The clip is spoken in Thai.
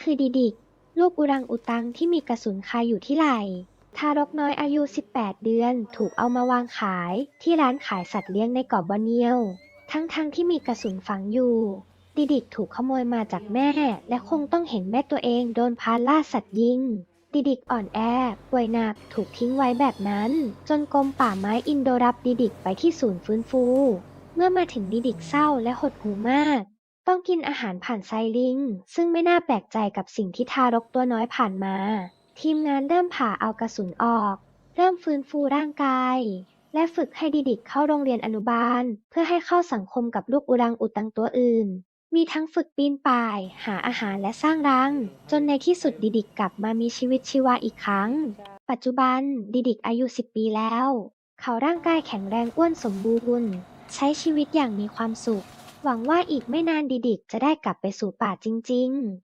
คือดิดิก ลูกอุรังอุตังที่มีกระสุนคาอยู่ที่ไหล่ทารกน้อยอายุ 18 เดือน ถูกเอามาวางขายที่ร้านขายสัตว์เลี้ยงในเกาะบอเนียว ทั้งๆทที่มีกระสุนฝังอยู่ ดิดิกถูกขโมยมาจากแม่ และคงต้องเห็นแม่ตัวเองโดนพาล่าสัตว์ยิง ดิดิกอ่อนแอป่วยหนักถูกทิ้งไว้แบบนั้น จนกรมป่าไม้อินโดรับดิดิกไปที่ศูนย์ฟื้นฟู เมื่อมาถึงดิดิกเศร้าและหดหู่มาก ต้องกินอาหารผ่านไซลิง ซึ่งไม่น่าแปลกใจกับสิ่งที่ทารกตัวน้อยผ่านมา ทีมงานเริ่มผ่าเอากระสุนออก เริ่มฟื้นฟูร่างกาย และฝึกให้ดิดิกเข้าโรงเรียนอนุบาล เพื่อให้เข้าสังคมกับลูกอุรังอุตังตัวอื่น มีทั้งฝึกปีนป่าย หาอาหารและสร้างรัง จนในที่สุดดิดิกกลับมามีชีวิตชีวาอีกครั้ง ปัจจุบันดิดิกอายุ 10 ปีแล้ว เขาร่างกายแข็งแรงอ้วนสมบูรณ์ ใช้ชีวิตอย่างมีความสุข หวังว่าอีกไม่นานดิดิกจะได้กลับไปสู่ป่าจริง ๆ